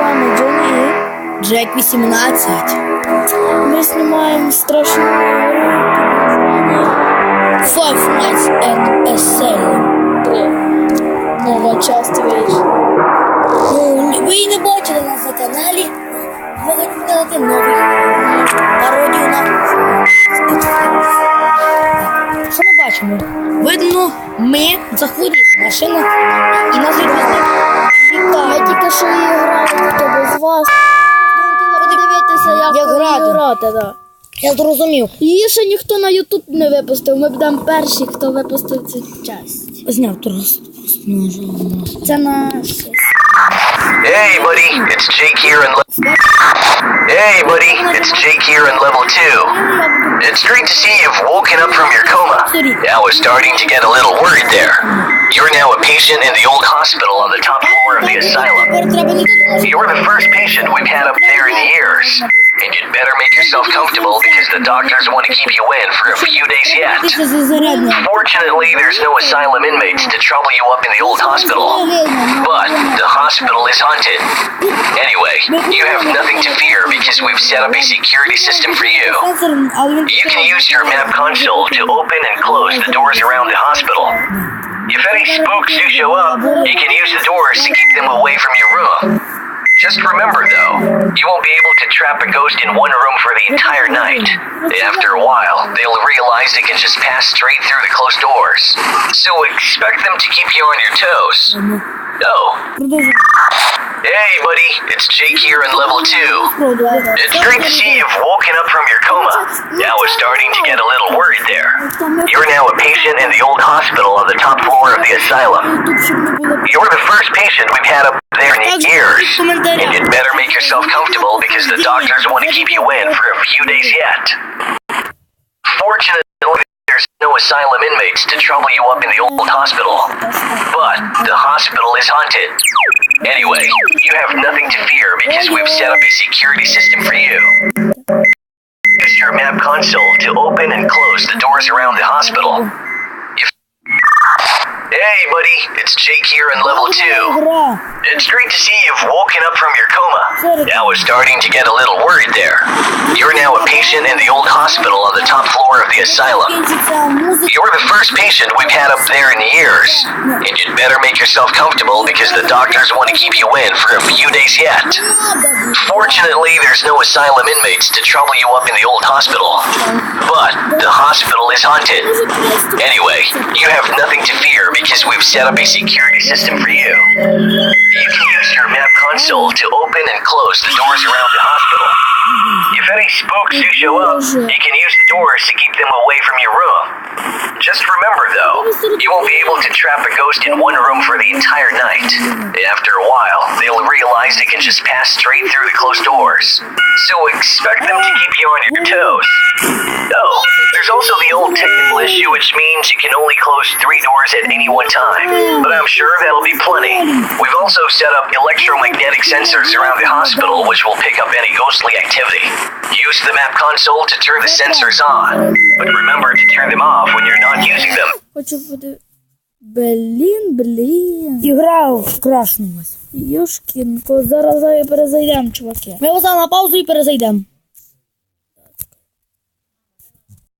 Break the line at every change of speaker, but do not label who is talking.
вами Джоні і
Джек 18.
ми знімаємо страшну
Five Nights at Asylum.
3. Нова часть вийшла.
Ну, ви її не бачили нас на каналі. Ми хочемо показати новий пародію на Що ми бачимо? Видно, ми захворіли. Машина і нас
неї
грати.
грати. Да.
Я зрозумів.
Її ще ніхто на Ютуб не випустив. Ми будемо перші, хто випустив цю часть.
Зняв трос.
Це наш.
Hey, buddy, it's Jake here in. Le- hey, buddy, it's Jake here in level two. It's great to see you've woken up from your coma. I was starting to get a little worried there. You're now a patient in the old hospital on the top floor of the asylum.
Тепер треба не тут.
You're the first patient we've had up there in years. yourself comfortable because the doctors want to keep you in for a few days yet. Fortunately, there's no asylum inmates to trouble you up in the old hospital. But the hospital is haunted. Anyway, you have nothing to fear because we've set up a security system for you. You can use your map console to open and close the doors around the hospital. If any spooks do show up, you can use the doors to keep them away from your room. Just remember, though, you won't be able to trap a ghost in one room for the entire night. After a while, they'll realize they can just pass straight through the closed doors. So expect them to keep you on your toes. Oh. Hey, buddy, it's Jake here in level 2. It's great to see you've woken up from now we're starting to get a little worried there. You're now a patient in the old hospital on the top floor of the asylum. You're the first patient we've had up there in years. And you'd better make yourself comfortable because the doctors want to keep you in for a few days yet. Fortunately, there's no asylum inmates to trouble you up in the old hospital. But the hospital is haunted. Anyway, you have nothing to fear because we've set up a security system for you. Map console to open and close the doors around the hospital. Hey, buddy, it's Jake here in level 2. It's great to see you've woken up from your coma. Now we're starting to get a little worried there. You're now a patient in the old hospital on the top floor of the asylum. You're the first patient we've had up there in years. And you'd better make yourself comfortable because the doctors want to keep you in for a few days yet. Fortunately, there's no asylum inmates to trouble you up in the old hospital. But the hospital is haunted. Anyway, you have nothing because we've set up a security system for you. You can use your map console to open and close the doors around the hospital. If any spooks do show up, you can use the doors to keep them away from your room. Just remember though, you won't be able to trap a ghost in one room for the entire night. After a while, they'll realize they can just pass straight through the closed doors. So expect them to keep you on your toes. Oh, there's also the old technical issue which means you can only close three doors at any one time. But I'm sure that'll be plenty. We've also set up electromagnetic sensors around the hospital which will pick up any ghostly activity. Use the map console to turn the sensors on. But remember to turn them off when you're not using them.
Хочу подивитися. Блін, блін.
Ігра вкрашнулась.
Йошкінко, зараз зараз перезайдемо, чуваки.
Ми його на паузу і перезайдемо.